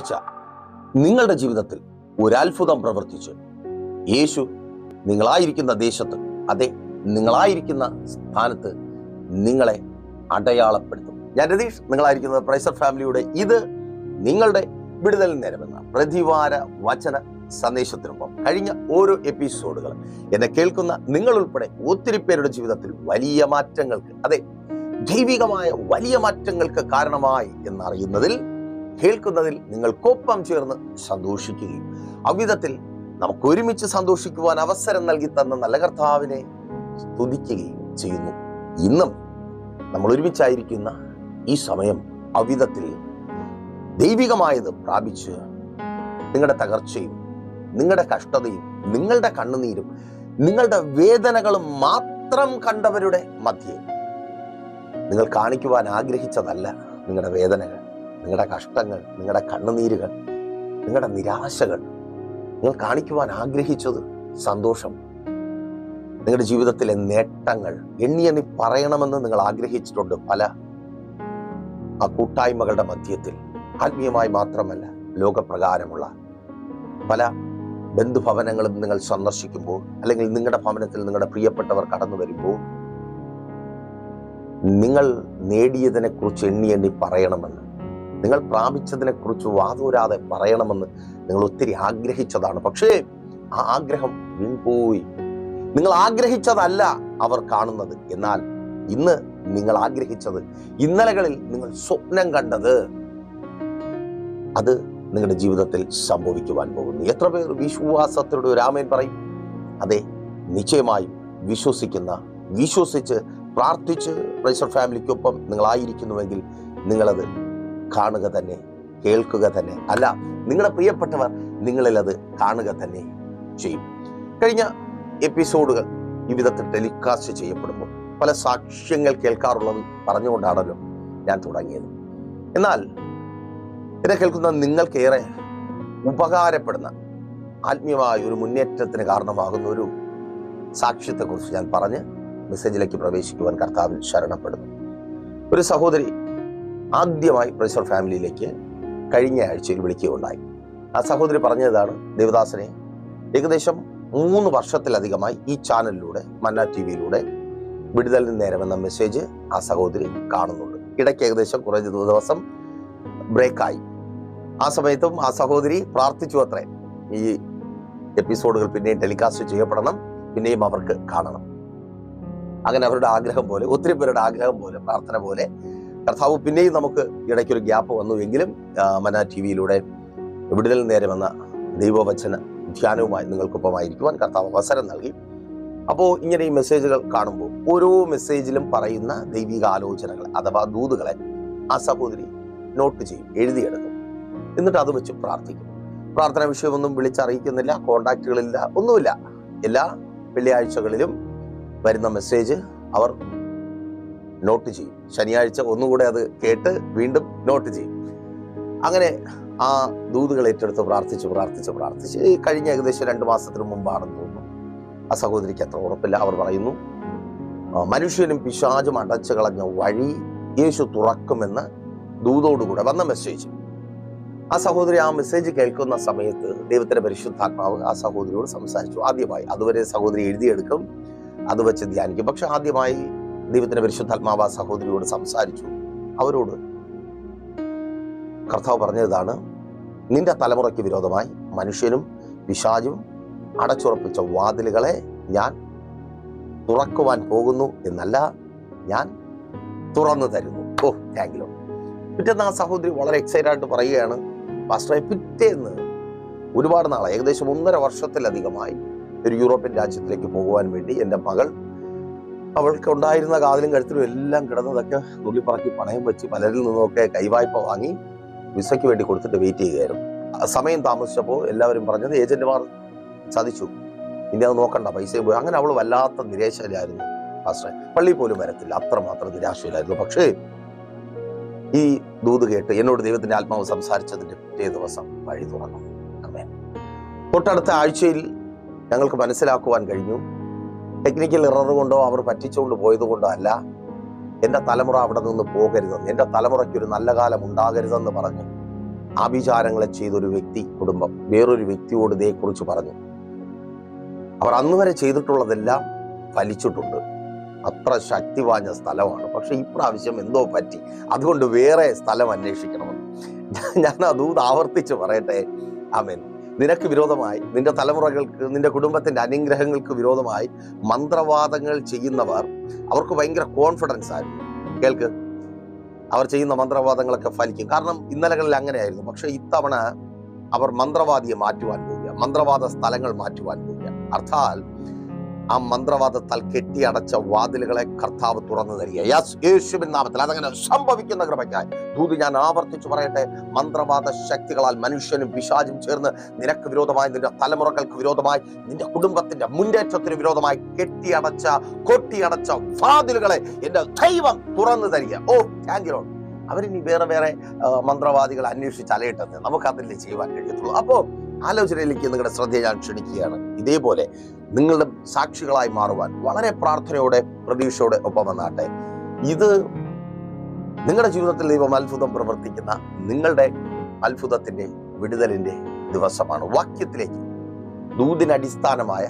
ആഴ്ച നിങ്ങളുടെ ജീവിതത്തിൽ ഒരത്ഭുതം പ്രവർത്തിച്ചു. യേശു നിങ്ങളായിരിക്കുന്ന ദേശത്ത് അതെ നിങ്ങളായിരിക്കുന്ന സ്ഥാനത്ത് നിങ്ങളെ അടയാളപ്പെടുത്തും. ഞാൻ രതീഷ് നിങ്ങളായിരിക്കുന്നത് പ്രൈസർ ഫാമിലിയുടെ ഇത് നിങ്ങളുടെ വിടുതൽ നേരമെന്ന പ്രതിവാര വചന സന്ദേശത്തിനൊപ്പം കഴിഞ്ഞ ഓരോ എപ്പിസോഡുകളും എന്നെ കേൾക്കുന്ന നിങ്ങൾ ഉൾപ്പെടെ ഒത്തിരി പേരുടെ ജീവിതത്തിൽ വലിയ മാറ്റങ്ങൾക്ക് അതെ ദൈവികമായ വലിയ മാറ്റങ്ങൾക്ക് കാരണമായി എന്നറിയുന്നതിൽ കേൾക്കുന്നതിൽ നിങ്ങൾക്കൊപ്പം ചേർന്ന് സന്തോഷിക്കുകയും അവിധത്തിൽ നമുക്ക് ഒരുമിച്ച് സന്തോഷിക്കുവാൻ അവസരം നൽകി തന്ന നല്ല കർത്താവിനെ സ്തുതിക്കുകയും ചെയ്യുന്നു. ഇന്നും നമ്മൾ ഒരുമിച്ചായിരിക്കുന്ന ഈ സമയം അവിധത്തിൽ ദൈവികമായത് പ്രാപിച്ച് നിങ്ങളുടെ തകർച്ചയും നിങ്ങളുടെ കഷ്ടതയും നിങ്ങളുടെ കണ്ണുനീരും നിങ്ങളുടെ വേദനകളും മാത്രം കണ്ടവരുടെ മധ്യേ നിങ്ങൾ കാണിക്കുവാൻ ആഗ്രഹിച്ചതല്ല നിങ്ങളുടെ വേദനകൾ. നിങ്ങളുടെ കഷ്ടങ്ങൾ നിങ്ങളുടെ കണ്ണുനീരുകൾ നിങ്ങളുടെ നിരാശകൾ നിങ്ങൾ കാണിക്കുവാൻ ആഗ്രഹിച്ചത് സന്തോഷം. നിങ്ങളുടെ ജീവിതത്തിലെ നേട്ടങ്ങൾ എണ്ണി എണ്ണി പറയണമെന്ന് നിങ്ങൾ ആഗ്രഹിച്ചിട്ടുണ്ട് പല ആ കൂട്ടായ്മകളുടെ മധ്യത്തിൽ. ആത്മീയമായി മാത്രമല്ല ലോകപ്രകാരമുള്ള പല ബന്ധുഭവനങ്ങളും നിങ്ങൾ സന്ദർശിക്കുമ്പോൾ അല്ലെങ്കിൽ നിങ്ങളുടെ ഭവനത്തിൽ നിങ്ങളുടെ പ്രിയപ്പെട്ടവർ കടന്നു വരുമ്പോൾ നിങ്ങൾ നേടിയതിനെക്കുറിച്ച് എണ്ണി എണ്ണി പറയണമെന്ന് നിങ്ങൾ പ്രാപിച്ചതിനെക്കുറിച്ച് വാതൂരാതെ പറയണമെന്ന് നിങ്ങൾ ഒത്തിരി ആഗ്രഹിച്ചതാണ്. പക്ഷേ ആ ആഗ്രഹം വീൺപോയി. നിങ്ങൾ ആഗ്രഹിച്ചതല്ല അവർ കാണുന്നത്. എന്നാൽ ഇന്ന് നിങ്ങൾ ആഗ്രഹിച്ചത് ഇന്നലകളിൽ നിങ്ങൾ സ്വപ്നം കണ്ടത് അത് നിങ്ങളുടെ ജീവിതത്തിൽ സംഭവിക്കുവാൻ പോകുന്നു. എത്ര പേർ വിശ്വാസത്തിലൂടെ ഒരു ആമേൻ പറയും? അതെ നിശ്ചയമായും വിശ്വസിക്കുന്ന വിശ്വസിച്ച് പ്രാർത്ഥിച്ച് പ്രൈസർ ഫാമിലിക്കൊപ്പം നിങ്ങളായിരിക്കുന്നുവെങ്കിൽ നിങ്ങളത് കാണുക തന്നെ കേൾക്കുക തന്നെ. അല്ല നിങ്ങളുടെ പ്രിയപ്പെട്ടവർ നിങ്ങളിൽ അത് കാണുക തന്നെ ചെയ്യും. കഴിഞ്ഞ എപ്പിസോഡുകൾ ഈ വിധത്തിൽ ടെലികാസ്റ്റ് ചെയ്യപ്പെടുമ്പോൾ പല സാക്ഷ്യങ്ങൾ കേൾക്കാറുള്ളത് പറഞ്ഞുകൊണ്ടാണല്ലോ ഞാൻ തുടങ്ങിയത്. എന്നാൽ എന്നെ കേൾക്കുന്ന നിങ്ങൾക്കേറെ ഉപകാരപ്പെടുന്ന ആത്മീയമായ ഒരു മുന്നേറ്റത്തിന് കാരണമാകുന്ന ഒരു സാക്ഷ്യത്തെക്കുറിച്ച് ഞാൻ പറഞ്ഞ് മെസ്സേജിലേക്ക് പ്രവേശിക്കുവാൻ കർത്താവിൽ ശരണപ്പെടുന്നു. ഒരു സഹോദരി ആദ്യമായി പ്രൊഫസർ ഫാമിലിയിലേക്ക് കഴിഞ്ഞ ആഴ്ചയിൽ വിളിക്കുകയുണ്ടായി. ആ സഹോദരി പറഞ്ഞതാണ് ദേവദാസനെ ഏകദേശം മൂന്ന് വർഷത്തിലധികമായി ഈ ചാനലിലൂടെ മന്ന ടി വിയിലൂടെ വിടുതലിന് നേരമെന്ന മെസ്സേജ് ആ സഹോദരി കാണുന്നുണ്ട്. ഇടയ്ക്ക് ഏകദേശം കുറേ ദിവസം ബ്രേക്കായി. ആ സമയത്തും ആ സഹോദരി പ്രാർത്ഥിച്ചു അത്രേ. ഈ എപ്പിസോഡുകൾ പിന്നെയും ടെലികാസ്റ്റ് ചെയ്യപ്പെടണം പിന്നെയും അവർക്ക് കാണണം. അങ്ങനെ അവരുടെ ആഗ്രഹം പോലെ ഒത്തിരി പേരുടെ ആഗ്രഹം പോലെ പ്രാർത്ഥന പോലെ കർത്താവ് പിന്നെയും നമുക്ക് ഇടയ്ക്കൊരു ഗ്യാപ്പ് വന്നു എങ്കിലും മന ടി വിയിലൂടെ വിടുതൽ നേരമെന്ന ദൈവവചന ധ്യാനവുമായി നിങ്ങൾക്കൊപ്പമായിരിക്കുവാൻ കർത്താവ് അവസരം നൽകി. അപ്പോൾ ഇങ്ങനെ ഈ മെസ്സേജുകൾ കാണുമ്പോൾ ഓരോ മെസ്സേജിലും പറയുന്ന ദൈവിക ആലോചനകൾ അഥവാ ദൂതുകളെ ആ സഹോദരി നോട്ട് ചെയ്യും എഴുതിയെടുക്കും. എന്നിട്ട് അത് വെച്ച് പ്രാർത്ഥിക്കും. പ്രാർത്ഥന വിഷയമൊന്നും വിളിച്ചറിയിക്കുന്നില്ല കോണ്ടാക്റ്റുകളില്ല ഒന്നുമില്ല. എല്ലാ വെള്ളിയാഴ്ചകളിലും വരുന്ന മെസ്സേജ് അവർ നോട്ട് ചെയ്യും. ശനിയാഴ്ച ഒന്നുകൂടെ അത് കേട്ട് വീണ്ടും നോട്ട് ചെയ്യും. അങ്ങനെ ആ ദൂതുകൾ ഏറ്റെടുത്ത് പ്രാർത്ഥിച്ച് പ്രാർത്ഥിച്ച് പ്രാർത്ഥിച്ച് ഈ കഴിഞ്ഞ ഏകദേശം രണ്ട് മാസത്തിന് മുമ്പാണെന്ന് തോന്നുന്നു. ആ സഹോദരിക്ക് അത്ര ഉറപ്പില്ല. അവർ പറയുന്നു മനുഷ്യനും പിശാചും അടച്ചു കളഞ്ഞ വഴി യേശു തുറക്കുമെന്ന് ദൂതോടുകൂടെ വന്ന മെസ്സേജ് ആ സഹോദരി ആ മെസ്സേജ് കേൾക്കുന്ന സമയത്ത് ദൈവത്തിന്റെ പരിശുദ്ധാത്മാവ് ആ സഹോദരിയോട് സംസാരിച്ചു. ആദ്യമായി അതുവരെ സഹോദരി എഴുതിയെടുക്കും. അത് വെച്ച് ധ്യാനിക്കും. പക്ഷെ ആദ്യമായി ദൈവത്തിന്റെ പരിശുദ്ധാത്മാവ സഹോദരിയോട് സംസാരിച്ചു. അവരോട് കർത്താവ് പറഞ്ഞതാണ് നിന്റെ തലമുറയ്ക്ക് വിരോധമായി മനുഷ്യനും പിശാചും അടച്ചുറപ്പിച്ച വാതിലുകളെ ഞാൻ തുറക്കുവാൻ പോകുന്നു എന്നല്ല ഞാൻ തുറന്നു തരുന്നു. ഓ താങ്ക് യു പിറ്റേന്ന് ആ സഹോദരി വളരെ എക്സൈറ്റഡ് ആയിട്ട് പറയുകയാണ് പാസ്റ്ററെ പിറ്റേന്ന് ഒരുപാട് നാളെ ഏകദേശം ഒന്നര വർഷത്തിലധികമായി ഒരു യൂറോപ്യൻ രാജ്യത്തിലേക്ക് പോകുവാൻ വേണ്ടി എന്റെ മകൾ അവൾക്ക് ഉണ്ടായിരുന്ന കാതിലും കഴുത്തിലും എല്ലാം കിടന്നതൊക്കെ നുള്ളിപ്പറക്കി പണയം വെച്ച് പലരിൽ നിന്നൊക്കെ കൈവായ്പ വാങ്ങി വിസയ്ക്ക് വേണ്ടി കൊടുത്തിട്ട് വെയിറ്റ് ചെയ്യുകയായിരുന്നു. സമയം താമസിച്ചപ്പോൾ എല്ലാവരും പറഞ്ഞത് ഏജന്റുമാർ ചതിച്ചു. ഇനി അത് നോക്കണ്ട പൈസ പോയി. അങ്ങനെ അവൾ വല്ലാത്ത നിരാശയിലായിരുന്നു. പാസ്റ്ററെ പള്ളി പോലും വരത്തില്ല. അത്രമാത്രം നിരാശയിലായിരുന്നു. പക്ഷേ ഈ ദൂത് കേട്ട് എന്നോട് ദൈവത്തിന്റെ ആത്മാവ് സംസാരിച്ചതിന്റെ പിറ്റേ ദിവസം വഴി തുറന്നു. തൊട്ടടുത്ത ആഴ്ചയിൽ ഞങ്ങൾക്ക് മനസ്സിലാക്കുവാൻ കഴിഞ്ഞു. ടെക്നിക്കൽ എറർ കൊണ്ടോ അവർ പറ്റിച്ചുകൊണ്ട് പോയത് കൊണ്ടോ അല്ല. എന്റെ തലമുറ അവിടെ നിന്ന് പോകരുതെന്ന് എന്റെ തലമുറയ്ക്ക് ഒരു നല്ല കാലം ഉണ്ടാകരുതെന്ന് പറഞ്ഞ്. ആഭിചാരങ്ങളെ ചെയ്തൊരു വ്യക്തി കുടുംബം വേറൊരു വ്യക്തിയോട് ഇതേക്കുറിച്ച് പറഞ്ഞു. അവർ അന്ന് വരെ ചെയ്തിട്ടുള്ളതെല്ലാം ഫലിച്ചിട്ടുണ്ട്. അത്ര ശക്തി വാഞ്ഞ സ്ഥലമാണ്. പക്ഷെ ഇപ്രാവശ്യം എന്തോ പറ്റി. അതുകൊണ്ട് വേറെ സ്ഥലം അന്വേഷിക്കണമെന്ന്. ഞാൻ അതൂത് ആവർത്തിച്ച് പറയട്ടെ. ആമേൻ. നിനക്ക് വിരോധമായി നിന്റെ തലമുറകൾക്ക് നിന്റെ കുടുംബത്തിന്റെ അനുഗ്രഹങ്ങൾക്ക് വിരോധമായി മന്ത്രവാദങ്ങൾ ചെയ്യുന്നവർ അവർക്ക് ഭയങ്കര കോൺഫിഡൻസ് ആയിരുന്നു. കേൾക്ക്? അവർ ചെയ്യുന്ന മന്ത്രവാദങ്ങളൊക്കെ ഫലിക്കും കാരണം ഇന്നലകളിൽ അങ്ങനെയായിരുന്നു. പക്ഷേ ഇത്തവണ അവർ മന്ത്രവാദിയെ മാറ്റുവാൻ പോവുക മന്ത്രവാദ സ്ഥലങ്ങൾ മാറ്റുവാൻ പോവുക അർത്ഥാൽ ആ മന്ത്രവാദത്താൽ കെട്ടിയടച്ച വാതിലുകളെ കർത്താവ് തുറന്നു തരിക. യേശുവിൻ നാമത്തിൽ അതങ്ങനെ സംഭവിക്കുന്ന കൃപയ്ക്കായി. ദൂത് ഞാൻ ആവർത്തിച്ചു പറയട്ടെ മന്ത്രവാദ ശക്തികളാൽ മനുഷ്യനും പിശാചും ചേർന്ന് നിനക്ക് വിരോധമായി നിന്റെ തലമുറകൾക്ക് വിരോധമായി നിന്റെ കുടുംബത്തിന്റെ മുന്നേറ്റത്തിന് വിരോധമായി കെട്ടിയടച്ച കൊട്ടിയടച്ച വാതിലുകളെ എന്റെ ദൈവം തുറന്നു തരിക. ഓ താങ്ക് യു അവരിനി വേറെ വേറെ മന്ത്രവാദികൾ അന്വേഷിച്ച് അലയിട്ടെന്ന് നമുക്ക് അതിൽ ചെയ്യുവാൻ കഴിയത്തുള്ളൂ. അപ്പോൾ ആലോചനയിലേക്ക് നിങ്ങളുടെ ശ്രദ്ധ ഞാൻ ക്ഷണിക്കുകയാണ്. ഇതേപോലെ നിങ്ങളുടെ സാക്ഷികളായി മാറുവാൻ വളരെ പ്രാർത്ഥനയോടെ പ്രതീക്ഷയോടെ ഒപ്പം വന്നാട്ടെ. ഇത് നിങ്ങളുടെ ജീവിതത്തിൽ ദൈവം അത്ഭുതം പ്രവർത്തിക്കുന്ന നിങ്ങളുടെ അത്ഭുതത്തിന്റെ വിടുതലിന്റെ ദിവസമാണ്. വാക്യത്തിലേക്ക് ദൂതിനടിസ്ഥാനമായ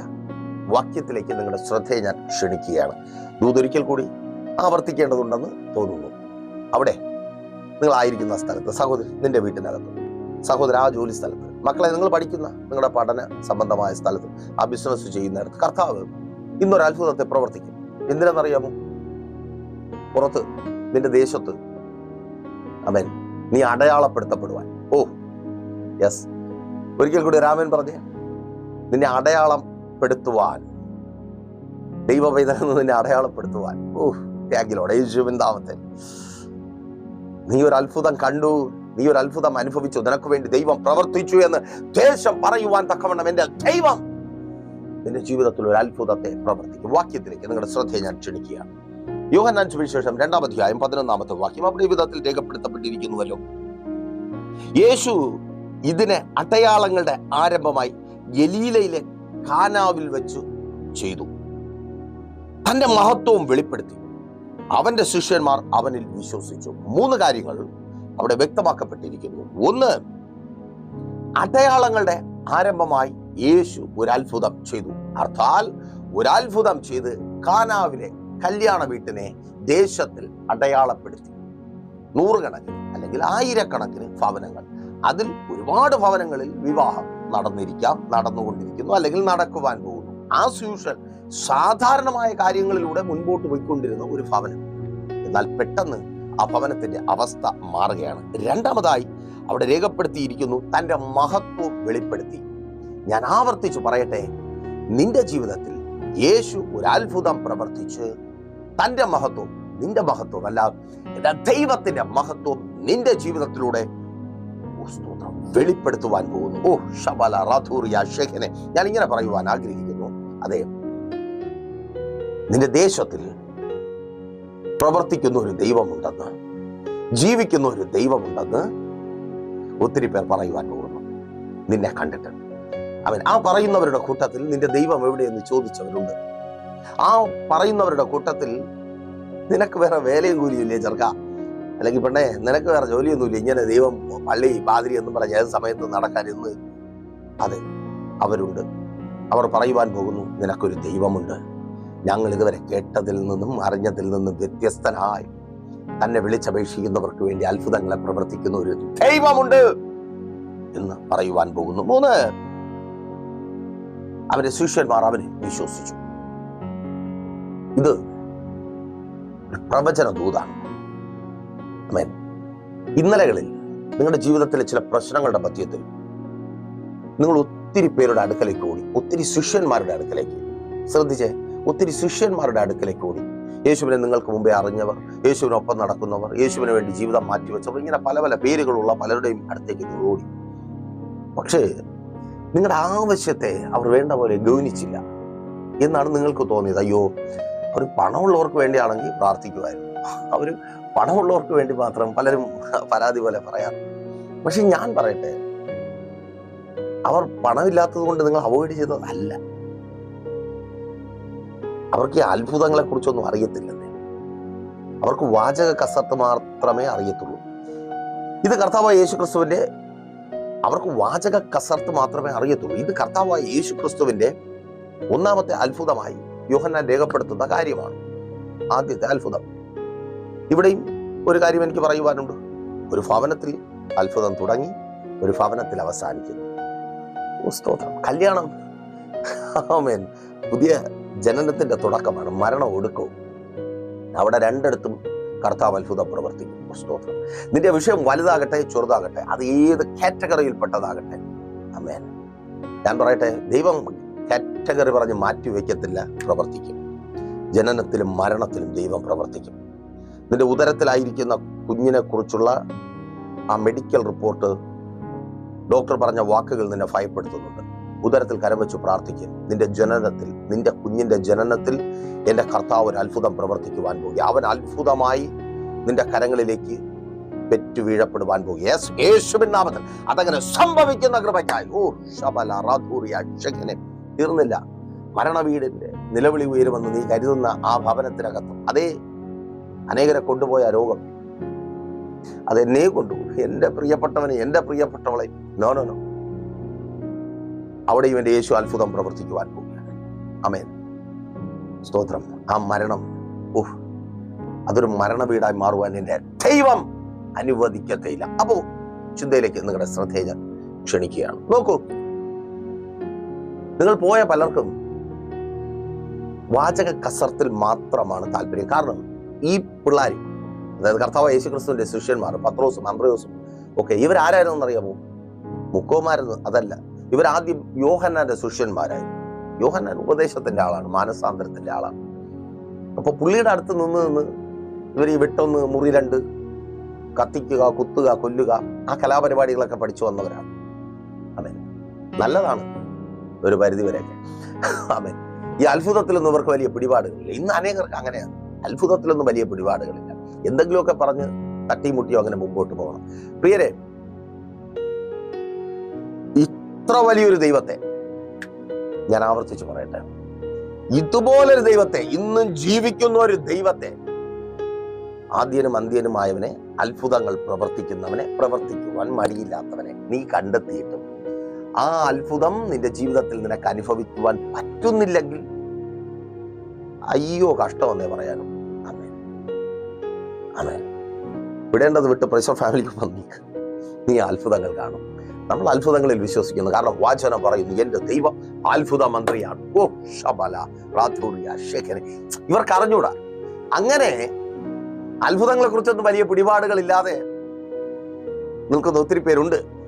വാക്യത്തിലേക്ക് നിങ്ങളുടെ ശ്രദ്ധയെ ഞാൻ ക്ഷണിക്കുകയാണ്. ദൂതൊരിക്കൽ കൂടി ആവർത്തിക്കേണ്ടതുണ്ടെന്ന് തോന്നുന്നു. അവിടെ നിങ്ങളായിരിക്കുന്ന സ്ഥലത്ത് സഹോദരി നിന്റെ വീട്ടിനകത്ത്. സഹോദര ആ ജോലി സ്ഥലത്ത്. മക്കളെ നിങ്ങൾ പഠിക്കുന്ന നിങ്ങളുടെ പഠന സംബന്ധമായ സ്ഥലത്ത് ആ ബിസിനസ് ചെയ്യുന്നിടത്ത് കർത്താവ് ഇന്നൊരു അത്ഭുതത്തെ പ്രവർത്തിക്കും. എന്തിനാണെന്നറിയാമോ പുറത്ത് നിന്റെ ദേശത്ത്. അവൻ നീ അടയാളപ്പെടുത്തപ്പെടുവാൻ. ഓ യെസ് ഒരിക്കൽ കൂടി രാമൻ പറഞ്ഞ. നിന്നെ അടയാളപ്പെടുത്തുവാൻ. ദൈവ പൈതലെന്ന് നിന്നെ അടയാളപ്പെടുത്തുവാൻ. ഓ ത്യാഗിലോടെ യേശുവിൻ നാമത്തിൽ. നീ ഒരു അത്ഭുതം കണ്ടു നീ ഒരു അത്ഭുതം അനുഭവിച്ചു. നിനക്ക് വേണ്ടി ദൈവം പ്രവർത്തിച്ചു എന്ന് ദേശം പറയുവാൻ തക്കവണ്ണം എന്റെ ദൈവം നിന്റെ ജീവിതത്തിൽ ഒരു അത്ഭുതത്തെ പ്രവർത്തിക്കും. വാക്യത്തിലേക്ക് നിങ്ങളുടെ ശ്രദ്ധയെ ഞാൻ ക്ഷണിക്കുകയാണ്. യോഹന്നാൻ സുവിശേഷം രണ്ടാം അധ്യായം പതിനൊന്നാമത്തെ വാക്യം. അവിടെ വിധത്തിൽ രേഖപ്പെടുത്തപ്പെട്ടിരിക്കുന്നുവല്ലോ. യേശു ഇതിനെ അടയാളങ്ങളുടെ ആരംഭമായി ഗലീലയിലെ കാനാവിൽ വെച്ച് ചെയ്തു. തന്റെ മഹത്വവും വെളിപ്പെടുത്തി. അവന്റെ ശിഷ്യന്മാർ അവനിൽ വിശ്വസിച്ചു. മൂന്ന് കാര്യങ്ങൾ അവിടെ വ്യക്തമാക്കപ്പെട്ടിരിക്കുന്നു. ഒന്ന് അടയാളങ്ങളുടെ ആരംഭമായി യേശു ഒരു അത്ഭുതം ചെയ്തു. അർത്ഥാൽ ഒരത്ഭുതം ചെയ്ത് കാനാവിലെ കല്യാണ വീട്ടിനെ ദേശത്തിൽ അടയാളപ്പെടുത്തി. നൂറുകണക്കിന് അല്ലെങ്കിൽ ആയിരക്കണക്കിന് ഭവനങ്ങൾ. അതിൽ ഒരുപാട് ഭവനങ്ങളിൽ വിവാഹം നടന്നിരിക്കാം നടന്നുകൊണ്ടിരിക്കുന്നു അല്ലെങ്കിൽ നടക്കുവാൻ പോകുന്നു. ആസ് യൂഷ്വൽ സാധാരണമായ കാര്യങ്ങളിലൂടെ മുൻപോട്ട് പോയിക്കൊണ്ടിരുന്ന ഒരു ഭവനം. എന്നാൽ പെട്ടെന്ന് ആ ഭവനത്തിന്റെ അവസ്ഥ മാറുകയാണ്. രണ്ടാമതായി അവിടെ രേഖപ്പെടുത്തിയിരിക്കുന്നു തന്റെ മഹത്വം വെളിപ്പെടുത്തി. ഞാൻ ആവർത്തിച്ചു പറയട്ടെ നിന്റെ ജീവിതത്തിൽ യേശു ഒരു അത്ഭുതം പ്രവർത്തിച്ച് തന്റെ മഹത്വം നിന്റെ മഹത്വം അല്ല എന്റെ ദൈവത്തിന്റെ മഹത്വം നിന്റെ ജീവിതത്തിലൂടെ വെളിപ്പെടുത്തുവാൻ പോകുന്നു. ഓ ഷബല റാഥൂറിയ ഷെഖനെ ഞാൻ ഇങ്ങനെ പറയുവാൻ ആഗ്രഹിക്കുന്നു. അതെ നിന്റെ ദേശത്തിൽ പ്രവർത്തിക്കുന്ന ഒരു ദൈവമുണ്ടെന്ന് ജീവിക്കുന്ന ഒരു ദൈവമുണ്ടെന്ന് ഒത്തിരി പേർ പറയുവാൻ പോകുന്നു. നിന്നെ കണ്ടിട്ട്. അവൻ ആ പറയുന്നവരുടെ കൂട്ടത്തിൽ നിന്റെ ദൈവം എവിടെയെന്ന് ചോദിച്ചവരുണ്ട്. ആ പറയുന്നവരുടെ കൂട്ടത്തിൽ നിനക്ക് വേറെ വേലയും കൂലിയില്ലേ ചെറുക്ക? അല്ലെങ്കിൽ പെണ്ണെ നിനക്ക് വേറെ ജോലിയൊന്നുമില്ല? ഇങ്ങനെ ദൈവം പള്ളി പാതിരി എന്നും പറഞ്ഞ ഏത് സമയത്ത് നടക്കാൻ ഇന്ന് അതെ അവരുണ്ട്. അവർ പറയുവാൻ പോകുന്നു നിനക്കൊരു ദൈവമുണ്ട്. ഞങ്ങൾ ഇതുവരെ കേട്ടതിൽ നിന്നും അറിഞ്ഞതിൽ നിന്നും വ്യത്യസ്തനായി തന്നെ വിളിച്ചപേക്ഷിക്കുന്നവർക്ക് വേണ്ടി അത്ഭുതങ്ങളെ പ്രവർത്തിക്കുന്ന ഒരു ദൈവമുണ്ട് എന്ന് പറയുവാൻ പോകുന്നു. മൂന്ന് അവരെ ശിഷ്യന്മാർ അവനെ വിശ്വസിച്ചു. ഇത് പ്രവചന ദൂതാണ് ഇന്നലകളിൽ നിങ്ങളുടെ ജീവിതത്തിലെ ചില പ്രശ്നങ്ങളുടെ മധ്യത്തിൽ നിങ്ങൾ ഒത്തിരി പേരുടെ അടുക്കലേക്ക് ഓടി ഒത്തിരി ശിഷ്യന്മാരുടെ അടുക്കലേക്ക്. ശ്രദ്ധിച്ചേ ഒത്തിരി ശിഷ്യന്മാരുടെ അടുക്കലേക്ക് ഓടി. യേശുവിനെ നിങ്ങൾക്ക് മുമ്പേ അറിഞ്ഞവർ യേശുവിനൊപ്പം നടക്കുന്നവർ യേശുവിന് വേണ്ടി ജീവിതം മാറ്റിവെച്ചവർ ഇങ്ങനെ പല പല പേരുകളുള്ള പലരുടെയും അടുത്തേക്ക് നിങ്ങൾ ഓടി. പക്ഷേ നിങ്ങളുടെ ആവശ്യത്തെ അവർ വേണ്ട പോലെ ഗൗനിച്ചില്ല എന്നാണ് നിങ്ങൾക്ക് തോന്നിയത്. അയ്യോ അവർ പണമുള്ളവർക്ക് വേണ്ടിയാണെങ്കിൽ പ്രാർത്ഥിക്കുമായിരുന്നു. അവർ പണമുള്ളവർക്ക് വേണ്ടി മാത്രം പലരും പരാതി പോലെ പറയാറ്. പക്ഷെ ഞാൻ പറയട്ടെ അവർ പണമില്ലാത്തത് കൊണ്ട് നിങ്ങൾ അവോയ്ഡ് ചെയ്തതല്ല. അവർക്ക് ഈ അത്ഭുതങ്ങളെ കുറിച്ചൊന്നും അറിയത്തില്ലെന്നേ അവർക്ക് വാചക കസർത്ത് മാത്രമേ അറിയത്തുള്ളൂ. ഇത് കർത്താവായ യേശു ക്രിസ്തുവിന്റെ അവർക്ക് വാചക കസർത്ത് മാത്രമേ അറിയത്തുള്ളൂ. ഇത് കർത്താവായ യേശു ക്രിസ്തുവിന്റെ ഒന്നാമത്തെ അത്ഭുതമായി യോഹന്നാൻ രേഖപ്പെടുത്തുന്ന കാര്യമാണ്. ആദ്യത്തെ അത്ഭുതം. ഇവിടെയും ഒരു കാര്യം എനിക്ക് പറയുവാനുണ്ട്. ഒരു ഭവനത്തിൽ അത്ഭുതം തുടങ്ങി ഒരു ഭവനത്തിൽ അവസാനിക്കുന്നു. സ്തോത്രം. കല്യാണം. ആമേൻ. പുതിയ ജനനത്തിന്റെ തുടക്കമാണ് മരണം ഒടുക്കവും അവിടെ രണ്ടിടത്തും കർത്താവ് അത്ഭുതം പ്രവർത്തിക്കും. സ്തോത്രം. നിന്റെ വിഷയം വലുതാകട്ടെ ചെറുതാകട്ടെ അത് ഏത് കാറ്റഗറിയിൽപ്പെട്ടതാകട്ടെ. അമേൻ ഞാൻ പറയട്ടെ ദൈവം കാറ്റഗറി പറഞ്ഞ് മാറ്റി വയ്ക്കത്തില്ല പ്രവർത്തിക്കും. ജനനത്തിലും മരണത്തിലും ദൈവം പ്രവർത്തിക്കും. നിന്റെ ഉദരത്തിലായിരിക്കുന്ന കുഞ്ഞിനെ കുറിച്ചുള്ള ആ മെഡിക്കൽ റിപ്പോർട്ട് ഡോക്ടർ പറഞ്ഞ വാക്കുകൾ നിന്നെ ഭയപ്പെടുത്തുന്നുണ്ട്. ഉദരത്തിൽ കരവച്ച് പ്രാർത്ഥിക്കും നിന്റെ ജനനത്തിൽ നിന്റെ കുഞ്ഞിന്റെ ജനനത്തിൽ എന്റെ കർത്താവ് ഒരു അത്ഭുതം പ്രവർത്തിക്കുവാൻ പോകുക. അവൻ അത്ഭുതമായി നിന്റെ കരങ്ങളിലേക്ക് പെറ്റു വീഴപ്പെടുവാൻ പോകുക. യേശു- യേശുവിൻ നാമത്തിൽ അതങ്ങനെ സംഭവിക്കുന്ന കൃപയ്ക്കായി. ശബല തീർന്നില്ല. മരണവീടിന്റെ നിലവിളി ഉയരുമെന്ന് നീ കരുതുന്ന ആ ഭവനത്തിനകത്തും അതേ അനേകരെ കൊണ്ടുപോയ രോഗം. അതെന്നെ കൊണ്ടുപോകും എന്റെ പ്രിയപ്പെട്ടവനെ എന്റെ പ്രിയപ്പെട്ടവളെ. നോ നോ നോ അവിടെയും ഇവന്റെ യേശു അത്ഭുതം പ്രവർത്തിക്കുവാൻ പോവുകയാണ്. അമേൻ സ്തോത്രം. ആ മരണം ഓഹ് അതൊരു മരണ വീടായി മാറുവാൻ എന്റെ ദൈവം അനുവദിക്കത്തേയില്ല. അപ്പോ ചിന്തയിലേക്ക് നിങ്ങളുടെ ശ്രദ്ധയെ ഞാൻ ക്ഷണിക്കുകയാണ്. നോക്കൂ. നിങ്ങൾ പോയ പലർക്കും വാചക കസർത്തിൽ മാത്രമാണ് താല്പര്യം. കാരണം ഈ പിള്ളേർ അതായത് കർത്താവ് യേശു ക്രിസ്തുവിന്റെ ശിഷ്യന്മാർ പത്രോസും അന്ത്രയോസും ഒക്കെ ഇവരാരായിരുന്നു എന്നറിയാമോ മുക്കോമാരെന്ന് അതല്ല. ഇവരാദ്യം യോഹന്നാന്റെ ശിഷ്യന്മാരായി. യോഹന്നാൻ ഉപദേശത്തിന്റെ ആളാണ് മാനസാന്തരത്തിന്റെ ആളാണ്. അപ്പൊ പുള്ളിയുടെ അടുത്ത് നിന്ന് നിന്ന് ഇവർ ഈ വെട്ടൊന്ന് മുറി രണ്ട് കത്തിക്കുക കുത്തുക കൊല്ലുക ആ കലാപരിപാടികളൊക്കെ പഠിച്ചു വന്നവരാണ്. അതെ നല്ലതാണ് ഒരു പരിധിവരെയൊക്കെ. അതെ ഈ അത്ഭുതത്തിലൊന്നും ഇവർക്ക് വലിയ പിടിപാടുകളില്ല. ഇന്ന് അനേകർക്ക് അങ്ങനെയാണ്. അത്ഭുതത്തിലൊന്നും വലിയ പിടിപാടുകളില്ല. എന്തെങ്കിലുമൊക്കെ പറഞ്ഞ് തട്ടിമുട്ടിയോ അങ്ങനെ മുമ്പോട്ട് പോകണം. പ്രിയരെ ഇത്ര വലിയൊരു ദൈവത്തെ ഞാൻ ആവർത്തിച്ചു പറയട്ടെ. ഇതുപോലൊരു ദൈവത്തെ ഇന്നും ജീവിക്കുന്ന ഒരു ദൈവത്തെ ആദ്യനും അന്ത്യനുമായവനെ അത്ഭുതങ്ങൾ പ്രവർത്തിക്കുന്നവനെ പ്രവർത്തിക്കുവാൻ മടിയില്ലാത്തവനെ നീ കണ്ടെത്തിയിട്ടും ആ അത്ഭുതം നിന്റെ ജീവിതത്തിൽ നിനക്ക് അനുഭവിക്കുവാൻ പറ്റുന്നില്ലെങ്കിൽ അയ്യോ കഷ്ടമെന്നേ പറയാനും. അമേൻ വിടേണ്ടത് വിട്ട് പ്രശ്ന ഫാമിലിക്ക് വന്നീക്ക്. നീ അത്ഭുതങ്ങൾ കാണും. നമ്മൾ അത്ഭുതങ്ങളിൽ വിശ്വസിക്കുന്നു. കാരണം വാചനം പറയുന്നു എന്റെ ദൈവം അത്ഭുത മന്ത്രിയാണ് ഓ ശേഖരൻ. ഇവർക്ക് അറിഞ്ഞൂടാ. അങ്ങനെ അത്ഭുതങ്ങളെ കുറിച്ചൊന്നും വലിയ പിടിപാടുകളില്ലാതെ നിൽക്കുന്ന ഒത്തിരി പേരുണ്ട്.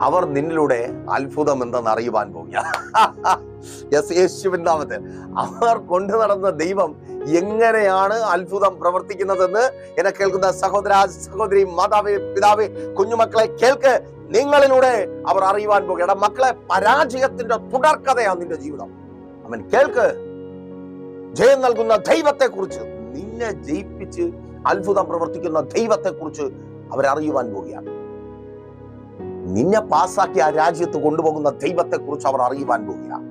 അവർ നിന്നിലൂടെ അത്ഭുതം എന്തെന്ന് അറിയുവാൻ പോകുക യെസ് യേശുവിൻ അവർ കൊണ്ടു നടന്ന ദൈവം എങ്ങനെയാണ് അത്ഭുതം പ്രവർത്തിക്കുന്നതെന്ന് എന്നെ കേൾക്കുന്ന സഹോദര സഹോദരി മാതാവേ പിതാവേ കുഞ്ഞുമക്കളെ കേൾക്ക്. നിങ്ങളിലൂടെ അവർ അറിയുവാൻ പോകുക എടാ മക്കളെ പരാജയത്തിന്റെ തുടർക്കഥയാണ് നിന്റെ ജീവിതം. അവൻ കേൾക്ക്. ജയം നൽകുന്ന ദൈവത്തെ കുറിച്ച് നിന്നെ ജയിപ്പിച്ച് അത്ഭുതം പ്രവർത്തിക്കുന്ന ദൈവത്തെ കുറിച്ച് അവരറിയുവാൻ പോവുകയാണ്. നിന്നെ പാസ്സാക്കി ആ രാജ്യത്ത് കൊണ്ടുപോകുന്ന ദൈവത്തെ കുറിച്ച് അവർ അറിയുവാൻ പോവുകയാണ്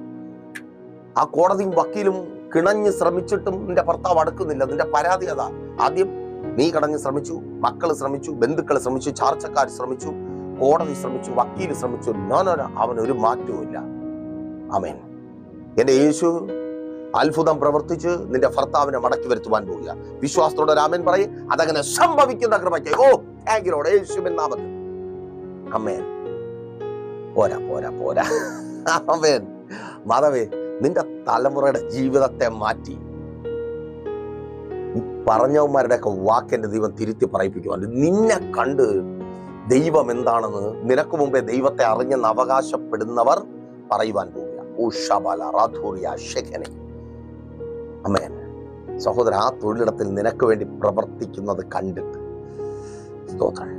ആ കോടതിയും വക്കീലും കിണഞ്ഞ് ശ്രമിച്ചിട്ടും നിന്റെ ഭർത്താവ് അടുക്കുന്നില്ല. നിന്റെ പരാതി അതാ. ആദ്യം നീ കിണഞ്ഞ് ശ്രമിച്ചു മക്കൾ ശ്രമിച്ചു ബന്ധുക്കൾ ശ്രമിച്ചു ചാർച്ചക്കാർ ശ്രമിച്ചു കോടതി ശ്രമിച്ചു വക്കീൽ ശ്രമിച്ചു. നോ നോ നോ, അവൻ ഒരു മാറ്റവും ഇല്ല. അമേൻ എന്റെ യേശു അത്ഭുതം പ്രവർത്തിച്ച് നിന്റെ ഭർത്താവിനെ മടക്കി വരുത്തുവാൻ പോവുക വിശ്വാസത്തോടെ രാമൻ പറയും. അതങ്ങനെ സംഭവിക്കുന്ന കൃപയ്ക്ക്. ഓ താങ്കിലോട് യേശുവിൻ നാമത്തിൽ. അമ്മേൻ പോരാ പോരാ പോരാ. അമ്മേൻ മാധവേ നിന്റെ തലമുറയുടെ ജീവിതത്തെ മാറ്റി. പറഞ്ഞവന്മാരുടെയൊക്കെ വാക്കെന്റെ ദൈവം തിരുത്തി പറയിപ്പിക്കുവാൻ. നിന്നെ കണ്ട് ദൈവം എന്താണെന്ന് നിനക്ക് മുമ്പേ ദൈവത്തെ അറിഞ്ഞെന്ന് അവകാശപ്പെടുന്നവർ പറയുവാൻ പോവുക ഷെഖനെ അമ്മേൻ സഹോദരൻ ആ തൊഴിലിടത്തിൽ നിനക്ക് വേണ്ടി പ്രവർത്തിക്കുന്നത് കണ്ടിട്ട്. സ്തോത്രം.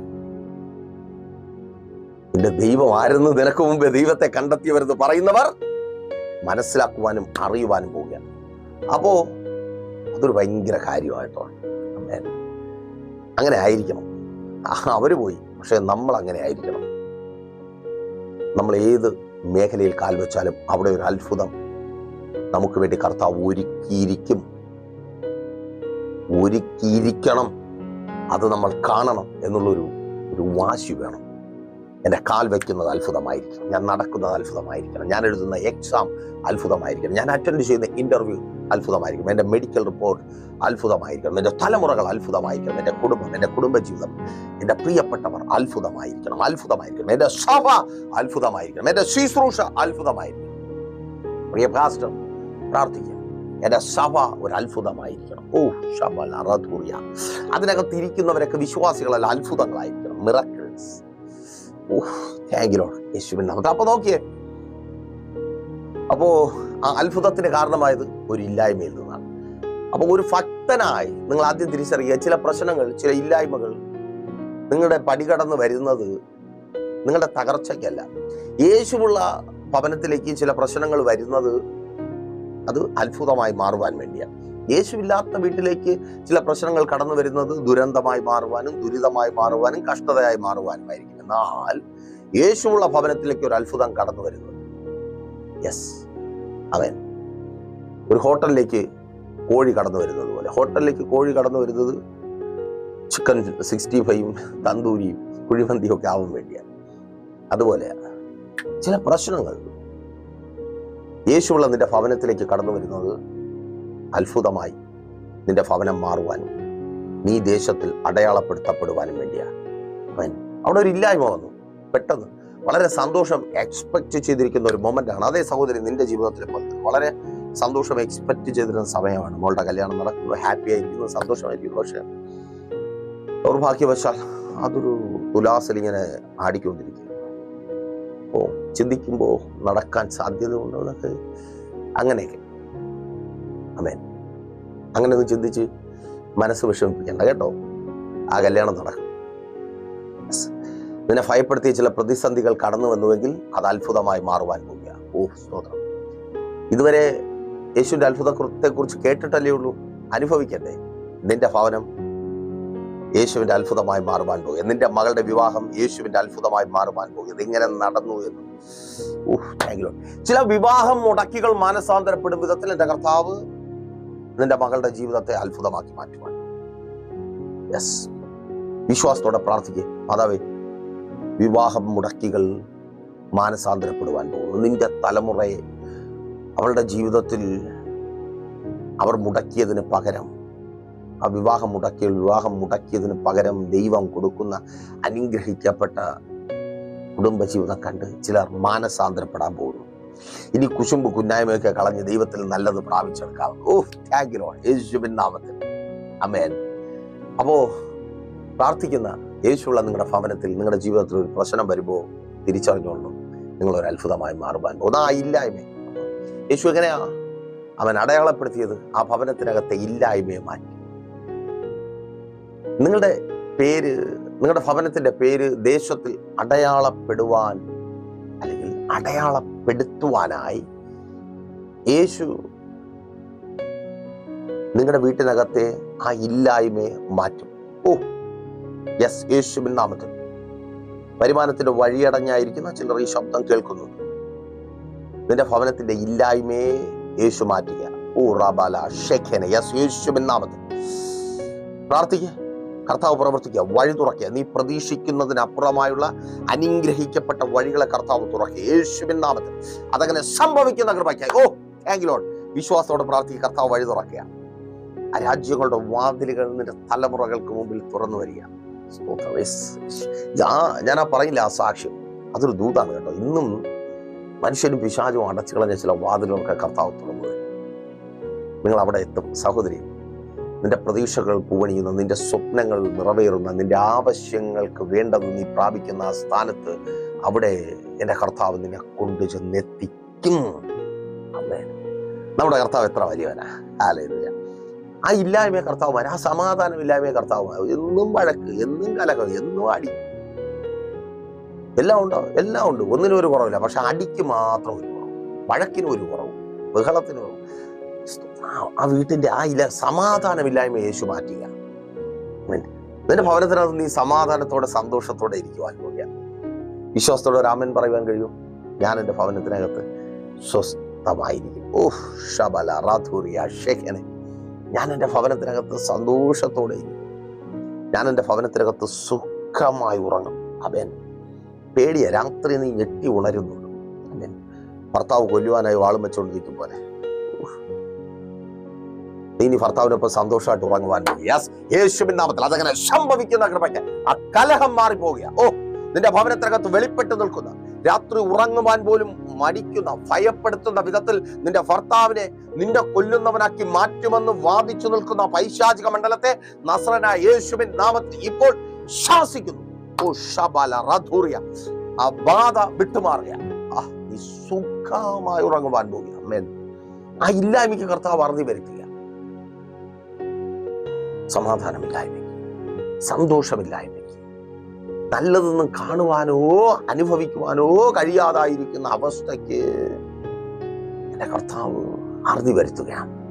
നിന്റെ ദൈവം ആരെന്ന് നിനക്ക് മുമ്പേ ദൈവത്തെ കണ്ടെത്തിയവരെന്ന് പറയുന്നവർ മനസ്സിലാക്കുവാനും അറിയുവാനും പോവുകയാണ്. അപ്പോ അതൊരു ഭയങ്കര കാര്യമായിട്ടാണ് അങ്ങനെ ആയിരിക്കണം. അവർ പോയി. പക്ഷെ നമ്മൾ അങ്ങനെ ആയിരിക്കണം. നമ്മൾ ഏത് മേഖലയിൽ കാൽ വെച്ചാലും അവിടെ ഒരു അത്ഭുതം നമുക്ക് വേണ്ടി കർത്താവ് ഒരുക്കിയിരിക്കും. ഒരുക്കിയിരിക്കണം. അത് നമ്മൾ കാണണം എന്നുള്ളൊരു ഒരു വാശി വേണം. എന്റെ കാൽ വയ്ക്കുന്നത് അത്ഭുതമായിരിക്കണം. ഞാൻ നടക്കുന്നത് അത്ഭുതമായിരിക്കണം. ഞാൻ എഴുതുന്ന എക്സാം അത്ഭുതമായിരിക്കണം. ഞാൻ അറ്റൻഡ് ചെയ്യുന്ന ഇന്റർവ്യൂ അത്ഭുതമായിരിക്കണം. എന്റെ മെഡിക്കൽ റിപ്പോർട്ട് അത്ഭുതമായിരിക്കണം. എന്റെ തലമുറകൾ അത്ഭുതമായിരിക്കണം. എന്റെ കുടുംബം എന്റെ കുടുംബജീവിതം എന്റെ പ്രിയപ്പെട്ടവർ അത്ഭുതമായിരിക്കണം. അത്ഭുതമായിരിക്കണം. എന്റെ സഭ അത്ഭുതമായിരിക്കണം. എന്റെ ശുശ്രൂഷ അത്ഭുതമായിരിക്കണം. പ്രിയ ഭാസ്റ്റർ പ്രാർത്ഥിക്കുക എന്റെ സഭ ഒരു അത്ഭുതമായിരിക്കണം. ഓ ശബല അതിനകത്ത് ഇരിക്കുന്നവരൊക്കെ വിശ്വാസികളല്ല അത്ഭുതങ്ങളായിരിക്കണം. മിറക്കിൾസ് അപ്പൊ നോക്കിയേ അപ്പോ ആ അത്ഭുതത്തിന് കാരണമായത് ഒരു ഇല്ലായ്മയിൽ നിന്നാണ്. അപ്പൊ ഒരു ഭക്തനായി നിങ്ങൾ ആദ്യം തിരിച്ചറിയുക ചില പ്രശ്നങ്ങൾ ചില ഇല്ലായ്മകൾ നിങ്ങളുടെ പടികടന്ന് വരുന്നത് നിങ്ങളുടെ തകർച്ചയ്ക്കല്ല. യേശുവുള്ള ഭവനത്തിലേക്ക് ചില പ്രശ്നങ്ങൾ വരുന്നത് അത് അത്ഭുതമായി മാറുവാൻ വേണ്ടിയാണ്. യേശുവില്ലാത്ത വീട്ടിലേക്ക് ചില പ്രശ്നങ്ങൾ കടന്നു വരുന്നത് ദുരന്തമായി മാറുവാനും ദുരിതമായി മാറുവാനും കഷ്ടതയായി മാറുവാനുമായിരിക്കും. എന്നാൽ യേശുവുള്ള ഭവനത്തിലേക്ക് ഒരു അത്ഭുതം കടന്നു വരുന്നു. യെസ് അവൻ ഒരു ഹോട്ടലിലേക്ക് കോഴി കടന്നു വരുന്നത് പോലെ. ഹോട്ടലിലേക്ക് കോഴി കടന്നു വരുന്നത് ചിക്കൻ സിക്സ്റ്റി ഫൈവും തന്തൂരിയും കുഴിമന്തിയും ഒക്കെ ആവാൻ വേണ്ടിയാണ്. അതുപോലെയാണ് ചില പ്രശ്നങ്ങൾ യേശുള്ള നിന്റെ ഭവനത്തിലേക്ക് കടന്നു വരുന്നത് അത്ഭുതമായി നിന്റെ ഭവനം മാറുവാനും നീ ദേശത്തിൽ അടയാളപ്പെടുത്തപ്പെടുവാനും വേണ്ടിയാണ്. അവൻ അവിടെ ഒരു ഇല്ലായ്മ വന്നു. പെട്ടെന്ന് വളരെ സന്തോഷം എക്സ്പെക്ട് ചെയ്തിരിക്കുന്ന ഒരു മൊമെന്റ് ആണ്. അതേ സഹോദരി നിന്റെ ജീവിതത്തിൽ വളരെ സന്തോഷം എക്സ്പെക്ട് ചെയ്തിരുന്ന സമയമാണ്. മോളുടെ കല്യാണം നടക്കുന്നു ഹാപ്പി ആയിരിക്കുന്നു സന്തോഷമായിരിക്കുന്നു. പക്ഷെ ദൗർഭാഗ്യവശാൽ അതൊരു തുലാസിൽ ഇങ്ങനെ ആടിക്കൊണ്ടിരിക്കുക ഓ ചിന്തിക്കുമ്പോൾ നടക്കാൻ സാധ്യത ഉണ്ടോ എന്നൊക്കെ? അങ്ങനെയൊക്കെ. അമേൻ അങ്ങനെ ഒന്ന് ചിന്തിച്ച് മനസ്സ് വിഷമിപ്പിക്കേണ്ട കേട്ടോ. ആ കല്യാണം നടക്കും. നിന്നെ ഭയപ്പെടുത്തിയ ചില പ്രതിസന്ധികൾ കടന്നു വന്നുവെങ്കിൽ അത് അത്ഭുതമായി മാറുവാൻ പോവുകയാണ്. ഓ സ്തോത്രം. ഇതുവരെ യേശുവിന്റെ അത്ഭുതത്തെക്കുറിച്ച് കേട്ടിട്ടല്ലേ ഉള്ളൂ. അനുഭവിക്കട്ടെ. നിന്റെ ഭവനം യേശുവിന്റെ അത്ഭുതമായി മാറുവാൻ പോകുക നിന്റെ മകളുടെ വിവാഹം യേശുവിന്റെ അത്ഭുതമായി മാറുവാൻ പോകുക ഇതിങ്ങനെ നടന്നു എന്ന്. ചില വിവാഹം മുടക്കികൾ മാനസാന്തരപ്പെടും വിധത്തിൽ എന്റെ കർത്താവ് നിന്റെ മകളുടെ ജീവിതത്തെ അത്ഭുതമാക്കി മാറ്റുവാൻ. യെസ് വിശ്വാസത്തോടെ പ്രാർത്ഥിക്കുക മാതാവേ വിവാഹം മുടക്കികൾ മാനസാന്തരപ്പെടുവാൻ പോകുന്നു. നിന്റെ തലമുറയെ അവളുടെ ജീവിതത്തിൽ അവർ മുടക്കിയതിന് പകരം ആ വിവാഹം മുടക്കിയ വിവാഹം മുടക്കിയതിന് പകരം ദൈവം കൊടുക്കുന്ന അനുഗ്രഹിക്കപ്പെട്ട കുടുംബജീവിതം കണ്ട് ചിലർ മാനസാന്തരപ്പെടാൻ പോകുന്നു. ഇനി കുശുമ്പ് കുന്നായ്മയൊക്കെ കളഞ്ഞ് ദൈവത്തിൽ നല്ലത് പ്രാപിച്ചെടുക്കാം. ഓ യു യേശുവിൻ നാമത്തിൽ. അമേൻ അപ്പോ പ്രാർത്ഥിക്കുന്ന യേശുള്ള നിങ്ങളുടെ ഭവനത്തിൽ നിങ്ങളുടെ ജീവിതത്തിൽ ഒരു പ്രശ്നം വരുമ്പോൾ തിരിച്ചറിഞ്ഞുകൊള്ളു നിങ്ങൾ ഒരു അത്ഭുതമായി മാറുവാൻ ഒന്നാ ഇല്ലായ്മ. യേശു എങ്ങനെയാ? അവൻ അടയാളപ്പെടുത്തിയത് ആ ഭവനത്തിനകത്തെ ഇല്ലായ്മയെ മാറ്റി. നിങ്ങളുടെ പേര് നിങ്ങളുടെ ഭവനത്തിന്റെ പേര് ദേശത്തിൽ അടയാളപ്പെടുവാൻ അല്ലെങ്കിൽ അടയാളപ്പെടുത്തുവാനായി യേശു നിങ്ങളുടെ വീട്ടിനകത്തെ ആ ഇല്ലായ്മയെ മാറ്റും. ഓ യെസ് യേശുവിൻ നാമത്തിൽ. വരുമാനത്തിന്റെ വഴിയടഞ്ഞായിരിക്കുന്ന ചിലർ ഈ ശബ്ദം കേൾക്കുന്നു. നിന്റെ ഭവനത്തിന്റെ ഇല്ലായ്മയെ യേശു മാറ്റുക. ഓ റബാല ഷെഖന യെസ് യേശുവിൻ നാമത്തിൽ. പ്രാർത്ഥിക്കുക കർത്താവ് പ്രവർത്തിക്കുക വഴി തുറക്കുക നീ പ്രതീക്ഷിക്കുന്നതിനപ്പുറമായുള്ള അനുഗ്രഹിക്കപ്പെട്ട വഴികളെ കർത്താവ് തുറക്കുക യേശുവിൻ നാമത്തിൽ. അതങ്ങനെ സംഭവിക്കുന്ന കൃപയ്ക്കായി. ഓ താങ്ക് വിശ്വാസത്തോടെ പ്രാർത്ഥിക്കുക കർത്താവ് വഴി തുറക്കുക രാജ്യങ്ങളുടെ വാതിലുകൾ നിന്റെ തലമുറകൾക്ക് മുമ്പിൽ തുറന്നു വരിക ഞാ- ഞാൻ ആ പറയില്ല ആ സാക്ഷ്യം. അതൊരു ദൂതാണ് കേട്ടോ. ഇന്നും മനുഷ്യനും പിശാചും അടച്ചു കളഞ്ഞ ചില വാതിലുകളൊക്കെ കർത്താവ് തുറന്നു. നിങ്ങൾ അവിടെ എത്തും. സഹോദരി നിന്റെ പ്രതീക്ഷകൾ പൂവണിയുന്ന നിന്റെ സ്വപ്നങ്ങൾ നിറവേറുന്ന നിന്റെ ആവശ്യങ്ങൾക്ക് വേണ്ടത് നീ പ്രാപിക്കുന്ന ആ സ്ഥാനത്ത് അവിടെ എന്റെ കർത്താവ് നിന്നെ കൊണ്ടു ചെന്നെത്തിക്കും. നമ്മുടെ കർത്താവ് എത്ര വലിയവനാ? ആലയ ആ ഇല്ലായ്മയെ കർത്താവ് ആ സമാധാനം ഇല്ലായ്മയെ കർത്താവ് എന്നും വഴക്ക് എന്നും കലകം എന്നും അടി. എല്ലാം ഉണ്ടോ? എല്ലാം ഉണ്ട്. ഒന്നിനും ഒരു കുറവില്ല. പക്ഷെ അടിക്ക് മാത്രം ഒരു കുറവ്. വഴക്കിന് ഒരു കുറവ്. ബഹളത്തിനും ആ- വീട്ടിന്റെ ആ ഇല്ല സമാധാനമില്ലായ്മ യേശു മാറ്റുക. നിന്റെ ഭവനത്തിനകത്ത് നീ സമാധാനത്തോടെ സന്തോഷത്തോടെ ഇരിക്കുവാൻ പോകുക വിശ്വാസത്തോടെ രാമൻ പറയുവാൻ കഴിയും. ഞാൻ എന്റെ ഭവനത്തിനകത്ത് സ്വസ്ഥമായിരിക്കും. ഓഹ് ഷബല റാധൂറിയ ഷെഖനെ ഞാൻ എന്റെ ഭവനത്തിനകത്ത് സന്തോഷത്തോടെ ഞാൻ എന്റെ ഭവനത്തിനകത്ത് സുഖമായി ഉറങ്ങും. അവൻ പേടിയ രാത്രി നീ ഞെട്ടി ഉണരുന്നു. ആമേൻ. ഭർത്താവ് കൊല്ലുവാനായി വാളും വെച്ചുകൊണ്ടിരിക്കും പോലെ. ഇനി ഭർത്താവിനൊപ്പം സന്തോഷമായിട്ട് ഉറങ്ങുവാൻ യെസ് യേശുവിൻ നാമത്തിൽ അതങ്ങനെ സംഭവിക്കുന്ന കൃപയ്ക്ക് ആ കലഹം മാറിപ്പോകുക ഓ നിന്റെ ഭവനത്തിനകത്ത് വെളിപ്പെട്ട് നിൽക്കുന്ന. രാത്രി ഉറങ്ങുവാൻ പോലും മടിക്കുന്ന ഭയപ്പെടുത്തുന്ന വിധത്തിൽ നിന്റെ ഭർത്താവിനെ നിന്റെ കൊല്ലുന്നവനാക്കി മാറ്റുമെന്ന് വാദിച്ചു നിൽക്കുന്ന പൈശാചിക മണ്ഡലത്തെ നസ്രനായ യേശുവിൻ നാമത്തിൽ ഇപ്പോൾ ശാസിക്കുന്നു. ഓ വിട്ടുമാറുക ആ സുഖമായി ഉറങ്ങുവാൻ പോകുക ആ ഇല്ലായ്മയ്ക്ക് കർത്താവ് അറുതി വരുത്തുക സമാധാനമില്ലായ്മ സന്തോഷമില്ലായ്മയ്ക്ക്. നല്ലതൊന്നും കാണുവാനോ അനുഭവിക്കുവാനോ കഴിയാതായിരിക്കുന്ന അവസ്ഥയ്ക്ക് എന്റെ കർത്താവ് അറുതി വരുത്തുകയാണ്.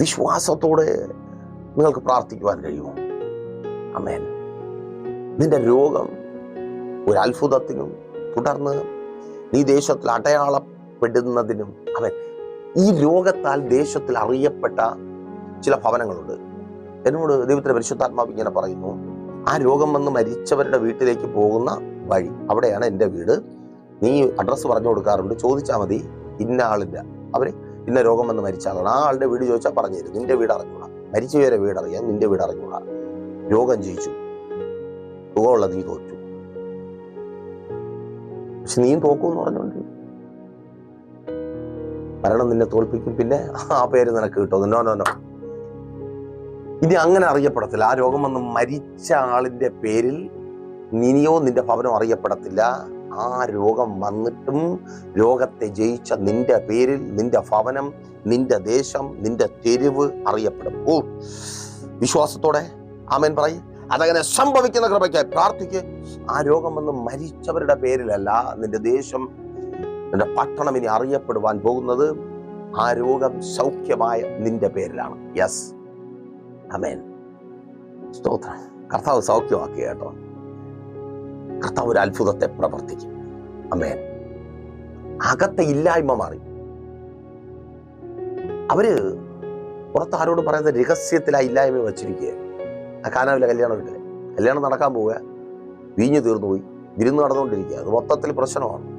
വിശ്വാസത്തോടെ നിങ്ങൾക്ക് പ്രാർത്ഥിക്കുവാൻ കഴിയുമോ? അമേൻ നിന്റെ രോഗം ഒരു അത്ഭുതത്തിനും തുടർന്ന് നീ ദേശത്തിൽ അടയാളപ്പെടുന്നതിനും അവൻ ഈ രോഗത്താൽ ദേശത്തിൽ അറിയപ്പെട്ട ചില ഭവനങ്ങളുണ്ട്. എന്നോട് ദൈവത്തിന്റെ പരിശുദ്ധാത്മാവ് ഇങ്ങനെ പറയുന്നു ആ രോഗം വന്ന് മരിച്ചവരുടെ വീട്ടിലേക്ക് പോകുന്ന വഴി. അവിടെയാണ് എന്റെ വീട്. നീ അഡ്രസ്സ് പറഞ്ഞു കൊടുക്കാറുണ്ട്. ചോദിച്ചാൽ മതി. ഇന്ന ആളില്ല. അവർ ഇന്ന രോഗം വന്ന് മരിച്ച ആളാണ്. ആ ആളുടെ വീട് ചോദിച്ചാൽ പറഞ്ഞു തരും. നിന്റെ വീട് അറിഞ്ഞൂടാ. മരിച്ചവരെ വീട് അറിയാം. നിന്റെ വീട് അറിഞ്ഞൂടാ. രോഗം ജയിച്ചു. സുഖമുള്ള നീ തോറ്റു. പക്ഷെ നീയും തോക്കുമെന്ന് പറഞ്ഞോണ്ട് മരണം നിന്നെ തോൽപ്പിക്കും. പിന്നെ ആ പേര് നിനക്ക് കിട്ടും നോ നോ നോ ഇനി അങ്ങനെ അറിയപ്പെടത്തില്ല. ആ രോഗം വന്ന് മരിച്ച ആളിന്റെ പേരിൽ നിനിയോ നിന്റെ ഭവനോ അറിയപ്പെടത്തില്ല. ആ രോഗം വന്നിട്ടും രോഗത്തെ ജയിച്ച നിന്റെ പേരിൽ നിന്റെ ഭവനം നിന്റെ ദേശം നിന്റെ തെരുവ് അറിയപ്പെടും. ഓ വിശ്വാസത്തോടെ ആമേൻ പറയും. അതങ്ങനെ സംഭവിക്കുന്ന കൃപയ്ക്കായി പ്രാർത്ഥിക്ക്. ആ രോഗം വന്ന് മരിച്ചവരുടെ പേരിലല്ല നിന്റെ ദേശം നിന്റെ പട്ടണം ഇനി അറിയപ്പെടുവാൻ പോകുന്നത്. ആ രോഗം സൗഖ്യമായ നിന്റെ പേരിലാണ്. യെസ് അമേൻ സ്തോത്രം. കർത്താവ് സൗഖ്യമാക്കുക കേട്ടോ. കർത്താവ് ഒരു അത്ഭുതത്തെ പ്രവർത്തിക്കും. അമേൻ അകത്തെ ഇല്ലായ്മ മാറി. അവർ പുറത്ത് ആരോട് പറയുന്ന രഹസ്യത്തിൽ ആ ഇല്ലായ്മ വച്ചിരിക്കുക ആ കാനാവിലെ കല്യാണം കിട്ടില്ല കല്യാണം നടക്കാൻ പോവുക. വീഞ്ഞു തീർന്നു പോയി. വിരുന്ന് നടന്നുകൊണ്ടിരിക്കുക. അത് മൊത്തത്തിൽ പ്രശ്നമാണ്.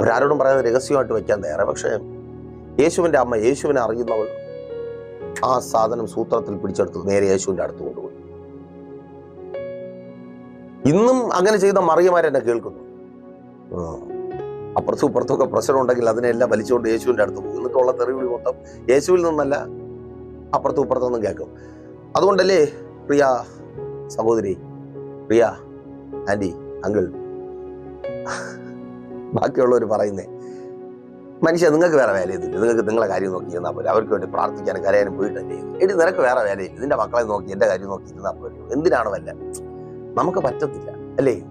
അവരാരോടും പറയുന്ന രഹസ്യമായിട്ട് വെക്കാൻ തയ്യാറാണ്. പക്ഷേ യേശുവിന്റെ അമ്മ യേശുവിനെ അറിയുന്നവൾ ആ സാധനം സൂത്രത്തിൽ പിടിച്ചെടുത്ത് നേരെ യേശുവിന്റെ അടുത്ത് കൊണ്ടുപോയി. ഇന്നും അങ്ങനെ ചെയ്ത മറിയമാരെന്നെ കേൾക്കുന്നു. അപ്പുറത്തും ഇപ്പുറത്തുമൊക്കെ പ്രശ്നം ഉണ്ടെങ്കിൽ അതിനെല്ലാം വലിച്ചുകൊണ്ട് യേശുവിന്റെ അടുത്ത് പോകും. എന്നിട്ടുള്ള തെറിവിളി മൊത്തം യേശുവിൽ നിന്നല്ല അപ്പുറത്തും ഇപ്പുറത്തൊന്നും കേൾക്കും. അതുകൊണ്ടല്ലേ പ്രിയ സഹോദരി പ്രിയ ആന്റി അങ്കിൾ ബാക്കിയുള്ളവർ പറയുന്നേ മനുഷ്യ നിങ്ങൾക്ക് വേറെ വേലയൊന്നുമില്ല നിങ്ങൾക്ക് നിങ്ങളെ കാര്യം നോക്കി ഇരുന്നാൽ പോലെ അവർക്ക് വേണ്ടി പ്രാർത്ഥിക്കാനും കരയാനും പോയിട്ടല്ലേ എടി നിനക്ക് വേറെ വേലയില്ല നിന്റെ മക്കളെ നോക്കി എന്റെ കാര്യം നോക്കി ഇരുന്നാൽ പോലെ എന്തിനാണ് വല്ല? നമുക്ക് പറ്റത്തില്ല അല്ലേ?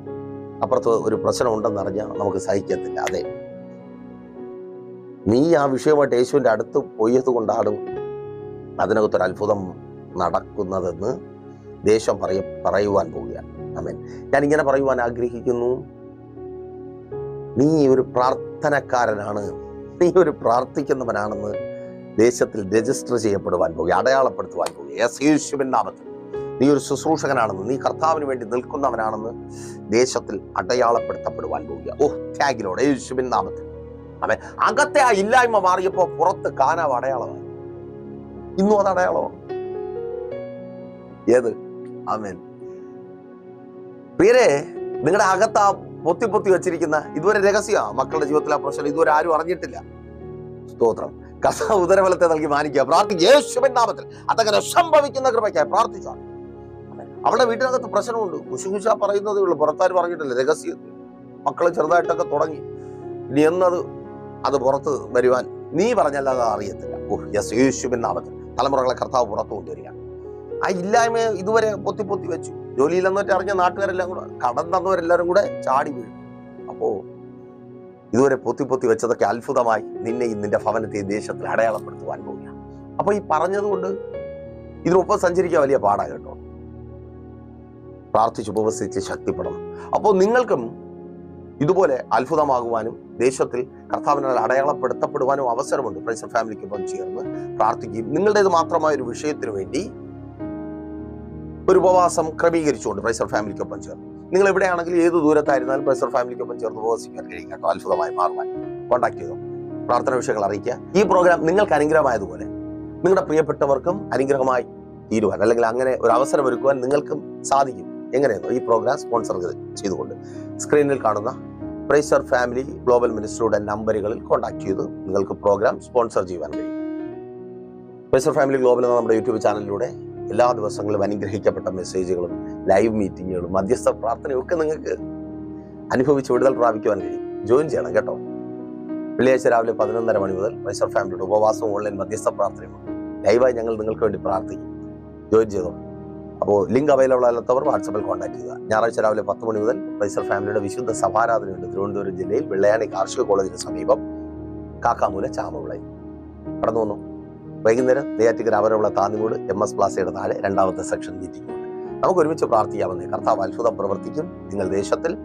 അപ്പുറത്ത് ഒരു പ്രശ്നം ഉണ്ടെന്ന് അറിഞ്ഞാൽ നമുക്ക് സഹിക്കത്തില്ല. അതെ. നീ ആ വിഷയമായിട്ട് യേശുവിന്റെ അടുത്ത് പോയത് കൊണ്ടാണ് അതിനകത്തൊരു അത്ഭുതം നടക്കുന്നതെന്ന് ദേശം പറയ പറയുവാൻ പോവുകയാണ്. അമേൻ ഞാൻ ഇങ്ങനെ പറയുവാൻ ആഗ്രഹിക്കുന്നു. നീ ഒരു പ്രാർത്ഥനക്കാരനാണ്. നീ ഒരു പ്രാർത്ഥിക്കുന്നവനാണെന്ന് ദേശത്തിൽ രജിസ്റ്റർ ചെയ്യപ്പെടുവാൻ പോകുക അടയാളപ്പെടുത്തുവാൻ പോകുക. യേശുവിൻ നാമത്തിൽ. നീ ഒരു ശുശ്രൂഷകനാണെന്ന് നീ കർത്താവിന് വേണ്ടി നിൽക്കുന്നവനാണെന്ന് ദേശത്തിൽ അടയാളപ്പെടുത്തപ്പെടുവാൻ പോകുക. ഓ ത്യാഗിലോടെ യേശുവിൻ നാമത്തിൽ. അവൻ അകത്തെ ആ ഇല്ലായ്മ മാറിയപ്പോൾ പുറത്ത് കാനാവ് അടയാളമായി. ഇന്നും അത് അടയാളമാണ്. ഏത്? ആമേൻ. പേരെ നിങ്ങളുടെ അകത്ത് ആ പൊത്തി പൊത്തി വെച്ചിരിക്കുന്ന ഇതുവരെ രഹസ്യ മക്കളുടെ ജീവിതത്തിലെ ആ പ്രശ്നം ഇതുവരെ ആരും അറിഞ്ഞിട്ടില്ല. സ്തോത്രം. കർത്താവ് ഉദരബലത്തെ നൽകി മാനിക്കുക. പ്രാർത്ഥിക്കുക. യേശുവിൻ നാമത്തിൽ അതങ്ങനെ സംഭവിക്കുന്ന കൃപയ്ക്കായി പ്രാർത്ഥിച്ചാൽ അവളുടെ വീട്ടിനകത്ത് പ്രശ്നമുണ്ട്. കുശുകുശ പറയുന്നതേ ഉള്ളൂ. പുറത്താർ പറഞ്ഞിട്ടില്ല രഹസ്യം. മക്കൾ ചെറുതായിട്ടൊക്കെ തുടങ്ങി. ഇനി എന്നത് അത് പുറത്ത് വരുവാൻ നീ പറഞ്ഞല്ലാതെ അറിയത്തില്ല. Oh yes. യേശുവിൻ നാമത്തിൽ തലമുറകളെ കർത്താവ് പുറത്തു കൊണ്ടുവരിക ആ ഇല്ലായ്മ ഇതുവരെ പൊത്തി പൊത്തി വെച്ചു. ജോലിയിലെന്നൊക്കെ അറിഞ്ഞ നാട്ടുകാരെല്ലാം കൂടെ കടം തന്നവരെല്ലാവരും കൂടെ ചാടി വീഴും. അപ്പോ ഇതുവരെ പൊത്തി പൊത്തി വെച്ചതൊക്കെ അത്ഭുതമായി നിന്നെ നിന്റെ ഭവനത്തെ ദേശത്തിൽ അടയാളപ്പെടുത്തുവാൻ പോവുകയാണ്. അപ്പൊ ഈ പറഞ്ഞതുകൊണ്ട് ഇതിനൊപ്പം സഞ്ചരിക്കാൻ വലിയ പാടാ കേട്ടോ. പ്രാർത്ഥിച്ച് ഉപവസിച്ച് ശക്തിപ്പെടണം. അപ്പോൾ നിങ്ങൾക്കും ഇതുപോലെ അത്ഭുതമാകുവാനും ദേശത്തിൽ കർത്താവിനാൽ അടയാളപ്പെടുത്തപ്പെടുവാനും അവസരമുണ്ട്. പ്രൈസർ ഫാമിലിക്കൊപ്പം ചേർന്ന് പ്രാർത്ഥിക്കുകയും നിങ്ങളുടേത് മാത്രമായ ഒരു വിഷയത്തിന് വേണ്ടി ഒരു ഉപവാസം ക്രമീകരിച്ചുകൊണ്ട് പ്രൈസർ ഫാമിലിക്കൊപ്പം ചേർന്ന്. നിങ്ങൾ എവിടെയാണെങ്കിലും ഏത് ദൂരത്തായിരുന്നാലും പ്രൈസർ ഫാമിലിക്കൊപ്പം ചേർന്ന് ഉപവസിക്കാൻ കഴിയും കേട്ടോ അത്ഭുതമായി മാറുവാൻ കോൺടാക്ട് ചെയ്തു. പ്രാർത്ഥന വിഷയങ്ങൾ അറിയിക്കുക. ഈ പ്രോഗ്രാം നിങ്ങൾക്ക് അനുഗ്രഹമായതുപോലെ നിങ്ങളുടെ പ്രിയപ്പെട്ടവർക്കും അനുഗ്രഹമായി തീരുവാൻ അല്ലെങ്കിൽ അങ്ങനെ ഒരു അവസരം ഒരുക്കുവാൻ നിങ്ങൾക്കും സാധിക്കും. എങ്ങനെയെന്നോ ഈ പ്രോഗ്രാം സ്പോൺസർ ചെയ്തുകൊണ്ട് സ്ക്രീനിൽ കാണുന്ന പ്രൈസർ ഫാമിലി ഗ്ലോബൽ മിനിസ്റ്ററുടെ നമ്പറുകളിൽ കോൺടാക്ട് ചെയ്ത് നിങ്ങൾക്ക് പ്രോഗ്രാം സ്പോൺസർ ചെയ്യുവാൻ കഴിയും. പ്രൈസർ ഫാമിലി ഗ്ലോബൽ എന്ന നമ്മുടെ യൂട്യൂബ് ചാനലിലൂടെ എല്ലാ ദിവസങ്ങളും അനുഗ്രഹിക്കപ്പെട്ട മെസ്സേജുകളും ലൈവ് മീറ്റിങ്ങുകളും മധ്യസ്ഥ പ്രാർത്ഥനയും ഒക്കെ നിങ്ങൾക്ക് അനുഭവിച്ച് വിടുതൽ പ്രാപിക്കുവാൻ കഴിയും. ജോയിൻ ചെയ്യണം കേട്ടോ. വെള്ളിയാഴ്ച രാവിലെ പതിനൊന്നര മണി മുതൽ പ്രൈസർ ഫാമിലിയുടെ ഉപവാസവും ഓൺലൈൻ മധ്യസ്ഥ പ്രാർത്ഥനയും ലൈവായി ഞങ്ങൾ നിങ്ങൾക്ക് വേണ്ടി പ്രാർത്ഥിക്കും. ജോയിൻ ചെയ്തോ. അപ്പോൾ ലിങ്ക് അവൈലബിൾ അല്ലാത്തവർ വാട്സപ്പിൽ കോൺടാക്ട് ചെയ്യുക. ഞായറാഴ്ച രാവിലെ പത്ത് മണി മുതൽ പ്രൈസർ ഫാമിലിയുടെ വിശുദ്ധ സഭാരാധനയുണ്ട് തിരുവനന്തപുരം ജില്ലയിൽ വെള്ളയാണി കാർഷിക കോളേജിന് സമീപം കാക്കാമൂല ചാമവിളയിൽ. കടന്നു വന്നു. വൈകുന്നേരം നെയ്യാറ്റിക്കര അവരമുള്ള താന്നിമൂട് എം എസ് പ്ലാസയുടെ താഴെ രണ്ടാമത്തെ സെക്ഷൻ മീറ്റിംഗ് നമുക്ക് ഒരുമിച്ച് പ്രാർത്ഥിക്കാമെന്നേ കർത്താവ് അത്ഭുതം പ്രവർത്തിക്കും. നിങ്ങൾ ദേശത്തിൽ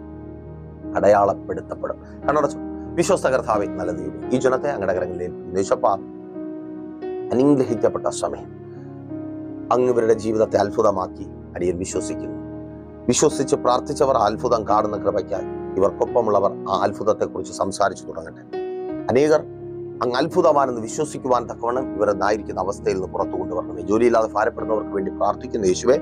അടയാളപ്പെടുത്തപ്പെടും. കണ്ണടച്ചു. വിശ്വസ്ത കർത്താവെ നല്ല ദൈവം ഈ ജനത്തെ അങ്ങടെ കരങ്ങളിൽ ദേശപ്പ അനുഗ്രഹിക്കപ്പെട്ട സമയം. അങ്ങ് ഇവരുടെ ജീവിതത്തെ അത്ഭുതമാക്കി അടിയൻ വിശ്വസിക്കുന്നു. വിശ്വസിച്ച് പ്രാർത്ഥിച്ചവർ അത്ഭുതം കാണുന്ന കൃപയ്ക്കായി ഇവർക്കൊപ്പമുള്ളവർ ആ അത്ഭുതത്തെക്കുറിച്ച് സംസാരിച്ചു തുടങ്ങട്ടെ. അനേകർ അങ്ങ് അത്ഭുതമാണെന്ന് വിശ്വസിക്കുവാൻ തക്കവണ്ണം ഇവർ എന്നായിരിക്കുന്ന അവസ്ഥയിൽ നിന്ന് പുറത്തു കൊണ്ടുവരണമേ ജോലിയില്ലാതെ ഭാരപ്പെടുന്നവർക്ക് വേണ്ടി പ്രാർത്ഥിക്കുന്ന യേശുവെ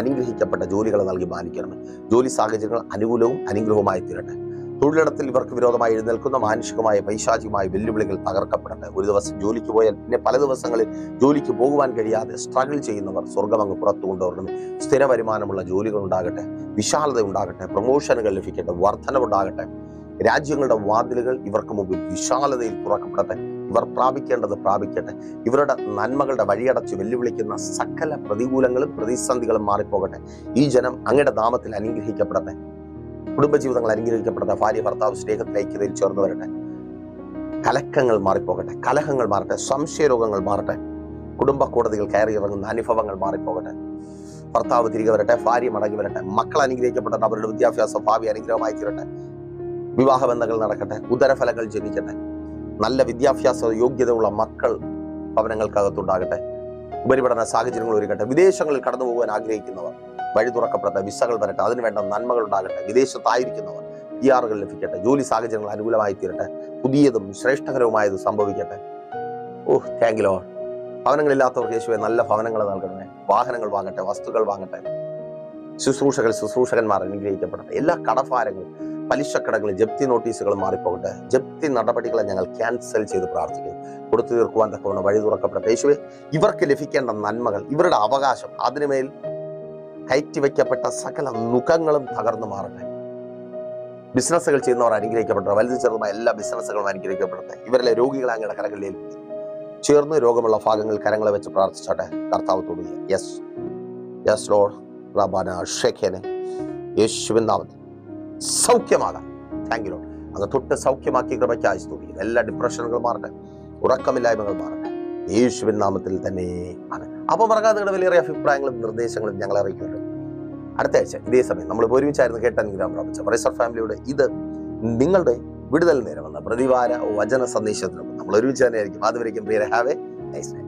അനുഗ്രഹിക്കപ്പെട്ട ജോലികളെ നൽകി മാനിക്കണമേ. ജോലി സാഹചര്യങ്ങൾ അനുകൂലവും അനുഗ്രഹവുമായി തീരട്ടെ. തൊഴിലിടത്തിൽ ഇവർക്ക് വിരോധമായി എഴുന്നേൽക്കുന്ന മാനുഷികമായ പൈശാചികമായ വെല്ലുവിളികൾ തകർക്കപ്പെടട്ടെ. ഒരു ദിവസം ജോലിക്ക് പോയാൽ പിന്നെ പല ദിവസങ്ങളിൽ ജോലിക്ക് പോകുവാൻ കഴിയാതെ സ്ട്രഗിൾ ചെയ്യുന്നവർ സ്വർഗം അങ്ങ് പുറത്തു കൊണ്ടുവരണമേ. സ്ഥിര വരുമാനമുള്ള ജോലികൾ ഉണ്ടാകട്ടെ വിശാലത ഉണ്ടാകട്ടെ പ്രൊമോഷനുകൾ ലഭിക്കട്ടെ വർധനവുണ്ടാകട്ടെ. രാജ്യങ്ങളുടെ വാതിലുകൾ ഇവർക്ക് മുമ്പിൽ വിശാലതയിൽ തുറക്കപ്പെടട്ടെ. ഇവർ പ്രാപിക്കേണ്ടത് പ്രാപിക്കട്ടെ. ഇവരുടെ നന്മകളുടെ വഴിയടച്ച് വെല്ലുവിളിക്കുന്ന സകല പ്രതികൂലങ്ങളും പ്രതിസന്ധികളും മാറിപ്പോകട്ടെ. ഈ ജനം അങ്ങയുടെ നാമത്തിൽ അനുഗ്രഹിക്കപ്പെടട്ടെ. കുടുംബജീവിതങ്ങൾ അനുഗ്രഹിക്കപ്പെടട്ടെ. ഭാര്യ ഭർത്താവ് സ്നേഹത്തിൽ ഐക്യതയിൽ ചേർന്ന് വരട്ടെ. കലക്കങ്ങൾ മാറിപ്പോകട്ടെ. കലഹങ്ങൾ മാറട്ടെ. സംശയരോഗങ്ങൾ മാറട്ടെ. കുടുംബ കോടതികൾ കയറി ഇറങ്ങുന്ന അനുഭവങ്ങൾ മാറിപ്പോകട്ടെ. ഭർത്താവ് തിരികെ വരട്ടെ. ഭാര്യ മടങ്ങി വരട്ടെ. മക്കൾ അനുഗ്രഹിക്കപ്പെടട്ടെ. അവരുടെ വിദ്യാഭ്യാസ ഭാവി അനുഗ്രഹമായി തീരട്ടെ വിവാഹ ബന്ധങ്ങൾ നടക്കട്ടെ ഉദരഫലങ്ങൾ ജനിക്കട്ടെ നല്ല വിദ്യാഭ്യാസ യോഗ്യതയുള്ള മക്കൾ ഭവനങ്ങൾക്കകത്തുണ്ടാകട്ടെ ഉപരിപഠന സാഹചര്യങ്ങൾ ഒരുക്കട്ടെ വിദേശങ്ങളിൽ കടന്നു പോകാൻ ആഗ്രഹിക്കുന്നവർ വഴി തുറക്കപ്പെടട്ടെ വിസകൾ വരട്ടെ അതിനുവേണ്ട നന്മകൾ ഉണ്ടാകട്ടെ വിദേശത്തായിരിക്കുന്നവർ പി ആറുകൾ ലഭിക്കട്ടെ ജോലി സാഹചര്യങ്ങൾ അനുകൂലമായി തീരട്ടെ പുതിയതും ശ്രേഷ്ഠകരവുമായത് സംഭവിക്കട്ടെ. ഓഹ് താങ്ക് ലോ ഭവനങ്ങളില്ലാത്തവർക്ക് യേശുവെ നല്ല ഭവനങ്ങൾ നൽകണമേ വാഹനങ്ങൾ വാങ്ങട്ടെ വസ്തുക്കൾ വാങ്ങട്ടെ ശുശ്രൂഷകൾ ശുശ്രൂഷകന്മാർ അനുഗ്രഹിക്കപ്പെടട്ടെ എല്ലാ കടഭാരങ്ങളും പലിശക്കടകളും ജപ്തി നോട്ടീസുകൾ മാറിപ്പോകട്ടെ. ജപ്തി നടപടികളെ ഞങ്ങൾ ക്യാൻസൽ ചെയ്ത് പ്രാർത്ഥിക്കുന്നു. കൊടുത്തു തീർക്കുവാൻ തക്കവണ്ണം വഴി തുറക്കപ്പെടട്ടെ. യേശുവെ ഇവർക്ക് ലഭിക്കേണ്ട നന്മകൾ ഇവരുടെ അവകാശം അതിനുമേൽ കയറ്റിവെക്കപ്പെട്ട സകല നുഖങ്ങളും തകർന്നു മാറട്ടെ. ബിസിനസ്സുകൾ ചെയ്യുന്നവർ അനുഗ്രഹിക്കപ്പെടട്ടെ. വലുത് ചെറുതുമായ എല്ലാ ബിസിനസ്സുകളും അനുഗ്രഹിക്കപ്പെടട്ടെ. ഇവരിലെ രോഗികളെ അങ്ങയുടെ കരങ്ങളിൽ ഏൽപ്പിക്കും. ചേർന്ന് രോഗമുള്ള ഭാഗങ്ങൾ കരങ്ങളെ വെച്ച് പ്രാർത്ഥിച്ചോട്ടെ. കർത്താവ് തൊടുക യെസ്. യെസ് ലോഡ് റബാന ഷെഖേനെ. യേശുവിൻ നാമത്തിൽ. സൗഖ്യമാകാം. താങ്ക് യു അങ്ങ് തൊട്ട് സൗഖ്യമാക്കി കൃപയ്ക്കായി സ്തുതിക്കുന്നു എല്ലാ ഡിപ്രഷനുകളും മാറട്ടെ. ഉറക്കമില്ലായ്മകൾ മാറട്ടെ. യേശുവിൻ നാമത്തിൽ തന്നെ ആണ് അപ്പോൾ മറക്കാതെ നിങ്ങളുടെ വലിയ അഭിപ്രായങ്ങളും നിർദ്ദേശങ്ങളും ഞങ്ങൾ അറിയിക്കുന്നുണ്ട്. അടുത്ത ആഴ്ച ഇതേ സമയം നമ്മൾ ഒരുമിച്ചായിരുന്നു അനുഗ്രഹം പ്രാപിച്ച പ്രൈസർ ഫാമിലിയുടെ ഇത് നിങ്ങളുടെ വിടുതൽ നേരമെന്ന പ്രതിവാര വചന സന്ദേശത്തിനൊപ്പം നമ്മൾ ഒരുമിച്ച് തന്നെ ആയിരിക്കും അതുവരെയും പ്രിയരെ have a nice